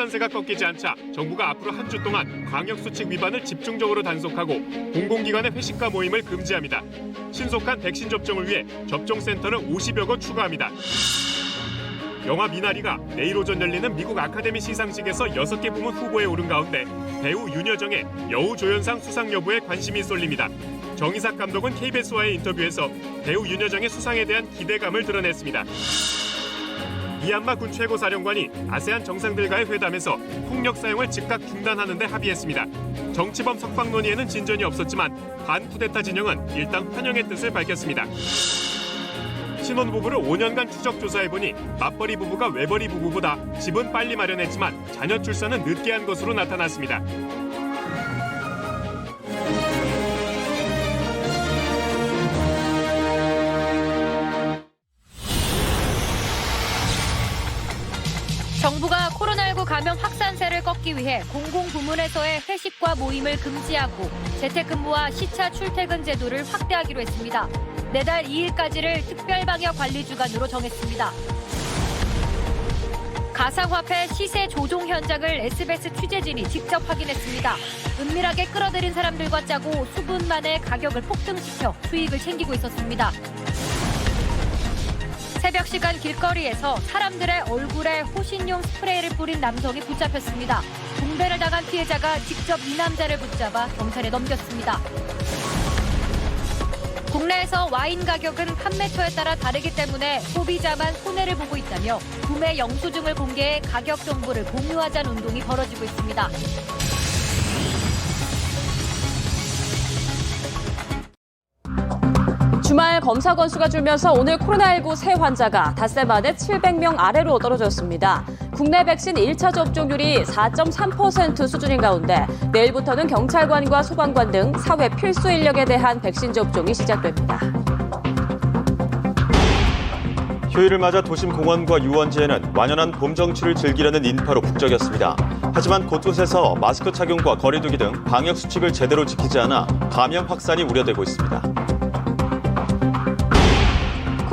확산세가 꺾이지 않자 정부가 앞으로 한 주 동안 방역수칙 위반을 집중적으로 단속하고 공공기관의 회식과 모임을 금지합니다. 신속한 백신 접종을 위해 접종센터를 50여 곳 추가합니다. 영화 미나리가 내일 오전 열리는 미국 아카데미 시상식에서 6개 부문 후보에 오른 가운데 배우 윤여정의 여우 조연상 수상 여부에 관심이 쏠립니다. 정의삭 감독은 KBS와의 인터뷰에서 배우 윤여정의 수상에 대한 기대감을 드러냈습니다. 이한마 군 최고사령관이 아세안 정상들과의 회담에서 폭력 사용을 즉각 중단하는 데 합의했습니다. 정치범 석방 논의에는 진전이 없었지만 반 쿠데타 진영은 일단 환영의 뜻을 밝혔습니다. 신혼부부를 5년간 추적 조사해보니 맞벌이 부부가 외벌이 부부보다 집은 빨리 마련했지만 자녀 출산은 늦게 한 것으로 나타났습니다. 감염 확산세를 꺾기 위해 공공부문에서의 회식과 모임을 금지하고 재택근무와 시차 출퇴근 제도를 확대하기로 했습니다. 내달 2일까지를 특별방역 관리 주간으로 정했습니다. 가상화폐 시세 조종 현장을 SBS 취재진이 직접 확인했습니다. 은밀하게 끌어들인 사람들과 짜고 수분 만에 가격을 폭등시켜 수익을 챙기고 있었습니다. 새벽 시간 길거리에서 사람들의 얼굴에 호신용 스프레이를 뿌린 남성이 붙잡혔습니다. 공배를 당한 피해자가 직접 이 남자를 붙잡아 경찰에 넘겼습니다. 국내에서 와인 가격은 판매처에 따라 다르기 때문에 소비자만 손해를 보고 있다며 구매 영수증을 공개해 가격 정보를 공유하자는 운동이 벌어지고 있습니다. 주말 검사 건수가 줄면서 오늘 코로나19 새 환자가 닷새 만에 700명 아래로 떨어졌습니다. 국내 백신 1차 접종률이 4.3% 수준인 가운데 내일부터는 경찰관과 소방관 등 사회 필수 인력에 대한 백신 접종이 시작됩니다. 휴일을 맞아 도심 공원과 유원지에는 완연한 봄 정취를 즐기려는 인파로 북적였습니다. 하지만 곳곳에서 마스크 착용과 거리두기 등 방역 수칙을 제대로 지키지 않아 감염 확산이 우려되고 있습니다.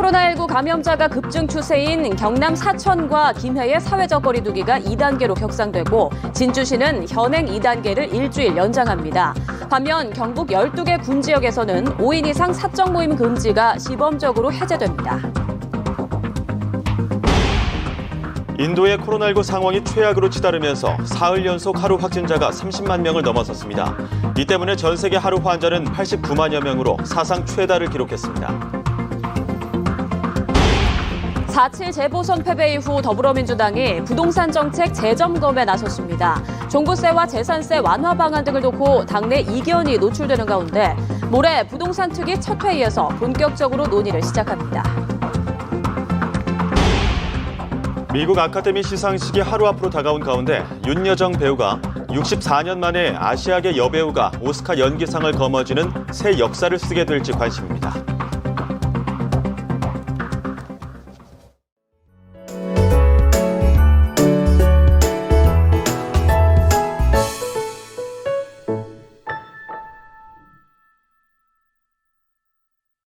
코로나19 감염자가 급증 추세인 경남 사천과 김해의 사회적 거리두기가 2단계로 격상되고 진주시는 현행 2단계를 일주일 연장합니다. 반면 경북 12개 군 지역에서는 5인 이상 사적 모임 금지가 시범적으로 해제됩니다. 인도의 코로나19 상황이 최악으로 치달으면서 사흘 연속 하루 확진자가 30만 명을 넘어섰습니다. 이 때문에 전 세계 하루 환자는 89만여 명으로 사상 최다를 기록했습니다. 4.7 재보선 패배 이후 더불어민주당이 부동산 정책 재점검에 나섰습니다. 종부세와 재산세 완화 방안 등을 놓고 당내 이견이 노출되는 가운데 모레 부동산 특위 첫 회의에서 본격적으로 논의를 시작합니다. 미국 아카데미 시상식이 하루 앞으로 다가온 가운데 윤여정 배우가 64년 만에 아시아계 여배우가 오스카 연기상을 거머쥐는 새 역사를 쓰게 될지 관심입니다.